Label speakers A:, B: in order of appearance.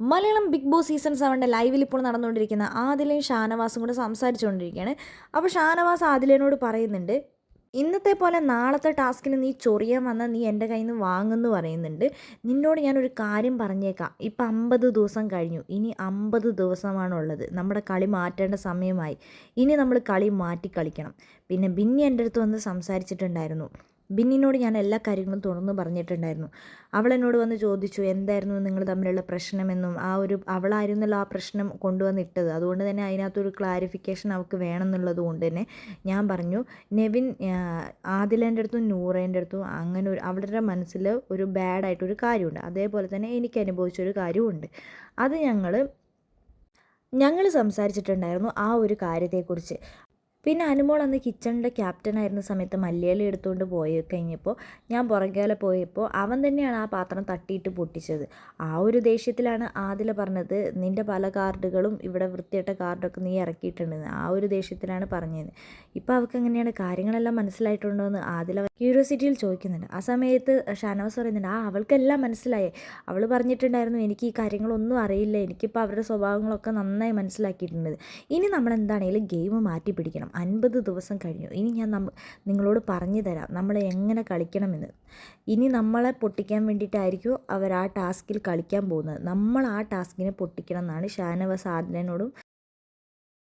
A: Malayalam big boss season സെവന്റെ ലൈവിൽ ഇപ്പോൾ നടന്നുകൊണ്ടിരിക്കുന്ന ആദിലയും ഷാനവാസും കൂടെ സംസാരിച്ചുകൊണ്ടിരിക്കുകയാണ്. അപ്പോൾ ഷാനവാസ് ആദിലേനോട് പറയുന്നുണ്ട് ഇന്നത്തെ പോലെ നാളത്തെ ടാസ്കിന് നീ ചൊറിയാൻ വന്നാൽ നീ എന്റെ കയ്യിൽ നിന്ന് വാങ്ങുന്നു പറയുന്നുണ്ട്. നിന്നോട് ഞാനൊരു കാര്യം പറഞ്ഞേക്കാം. ഇപ്പം അമ്പത് ദിവസം കഴിഞ്ഞു. ഇനി അമ്പത് ദിവസമാണുള്ളത്. നമ്മുടെ കളി മാറ്റേണ്ട സമയമായി. ഇനി നമ്മൾ കളി മാറ്റി കളിക്കണം. പിന്നെ ബിന്നി എന്റെ അടുത്ത് വന്ന് സംസാരിച്ചിട്ടുണ്ടായിരുന്നു. ബിന്നിനോട് ഞാൻ എല്ലാ കാര്യങ്ങളും തുറന്നു പറഞ്ഞിട്ടുണ്ടായിരുന്നു. അവൾ എന്നോട് വന്ന് ചോദിച്ചു എന്തായിരുന്നു നിങ്ങൾ തമ്മിലുള്ള പ്രശ്നമെന്നും ആ ഒരു അവളായിരുന്നല്ലോ ആ പ്രശ്നം കൊണ്ടുവന്നിട്ടത്? അതുകൊണ്ട് തന്നെ അതിനകത്തൊരു ക്ലാരിഫിക്കേഷൻ അവൾക്ക് വേണമെന്നുള്ളത് കൊണ്ട് തന്നെ ഞാൻ പറഞ്ഞു നെവിൻ ആദിലേന്റെ അടുത്തും നൂറേന്റെ അടുത്തും അങ്ങനെ ഒരു അവളുടെ മനസ്സിൽ ഒരു ബാഡായിട്ടൊരു കാര്യമുണ്ട്. അതേപോലെ തന്നെ എനിക്ക് അനുഭവിച്ചൊരു കാര്യമുണ്ട്. അത് ഞങ്ങൾ ഞങ്ങൾ സംസാരിച്ചിട്ടുണ്ടായിരുന്നു ആ ഒരു കാര്യത്തെക്കുറിച്ച്. പിന്നെ അനുമോൾ അന്ന് കിച്ചണിന്റെ ക്യാപ്റ്റനായിരുന്ന സമയത്ത് മല്ലിയല എടുത്തുകൊണ്ട് പോയി കഴിഞ്ഞപ്പോൾ ഞാൻ പുറകേല പോയപ്പോൾ അവൻ തന്നെയാണ് ആ പാത്രം തട്ടിയിട്ട് പൊട്ടിച്ചത്. ആ ഒരു ദേഷ്യത്തിലാണ് ആദില പറഞ്ഞത് നിന്റെ പല കാർഡുകളും ഇവിടെ വൃത്തിയിട്ട കാർഡൊക്കെ നീ ഇറക്കിയിട്ടുണ്ടെന്ന് ആ ഒരു ദേഷ്യത്തിലാണ് പറഞ്ഞത്. ഇപ്പോൾ അവൾക്ക് എങ്ങനെയാണ്? കാര്യങ്ങളെല്ലാം മനസ്സിലായിട്ടുണ്ടോ എന്ന് ആദില ക്യൂരിയോസിറ്റിയിൽ ചോദിക്കുന്നുണ്ട്. ആ സമയത്ത് ഷാനവാസ് പറയുന്നുണ്ട് ആ അവൾക്കെല്ലാം മനസ്സിലായേ. അവൾ പറഞ്ഞിട്ടുണ്ടായിരുന്നു എനിക്ക് ഈ കാര്യങ്ങളൊന്നും അറിയില്ല. എനിക്കിപ്പോൾ അവരുടെ സ്വഭാവങ്ങളൊക്കെ നന്നായി മനസ്സിലാക്കിയിട്ടുണ്ട്. ഇനി നമ്മൾ എന്താണെങ്കിലും ഗെയിം മാറ്റി പിടിക്കണം അൻപത് ദിവസം കഴിഞ്ഞു. ഇനി ഞാൻ നിങ്ങളോട് പറഞ്ഞു തരാം നമ്മൾ എങ്ങനെ കളിക്കണമെന്ന്. ഇനി നമ്മളെ പൊട്ടിക്കാൻ വേണ്ടിയിട്ടായിരിക്കും അവർ ആ ടാസ്കിൽ കളിക്കാൻ പോകുന്നത്. നമ്മൾ ആ ടാസ്കിനെ പൊട്ടിക്കണം എന്നാണ് ഷാനവാസ് ആദിലനോടും